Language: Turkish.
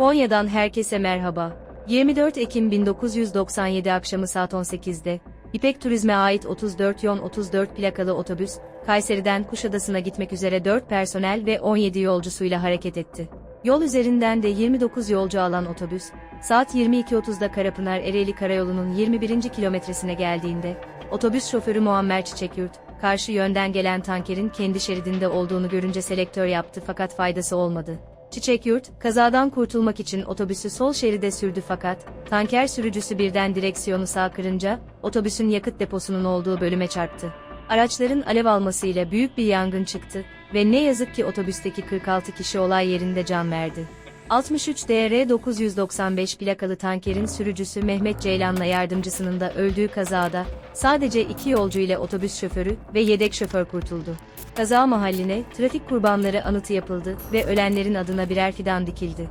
Konya'dan herkese merhaba. 24 Ekim 1997 akşamı saat 18'de, İpek Turizm'e ait 34 yon 34 plakalı otobüs, Kayseri'den Kuşadası'na gitmek üzere 4 personel ve 17 yolcusuyla hareket etti. Yol üzerinden de 29 yolcu alan otobüs, saat 22.30'da Karapınar Ereğli Karayolu'nun 21. kilometresine geldiğinde, otobüs şoförü Muammer Çiçekyurt, karşı yönden gelen tankerin kendi şeridinde olduğunu görünce selektör yaptı fakat faydası olmadı. Çiçekyurt, kazadan kurtulmak için otobüsü sol şeride sürdü fakat, tanker sürücüsü birden direksiyonu sağ kırınca, otobüsün yakıt deposunun olduğu bölüme çarptı. Araçların alev almasıyla büyük bir yangın çıktı ve ne yazık ki otobüsteki 46 kişi olay yerinde can verdi. 63 DR 995 plakalı tankerin sürücüsü Mehmet Ceylan'la yardımcısının da öldüğü kazada, sadece iki yolcu ile otobüs şoförü ve yedek şoför kurtuldu. Kaza mahalline trafik kurbanları anıtı yapıldı ve ölenlerin adına birer fidan dikildi.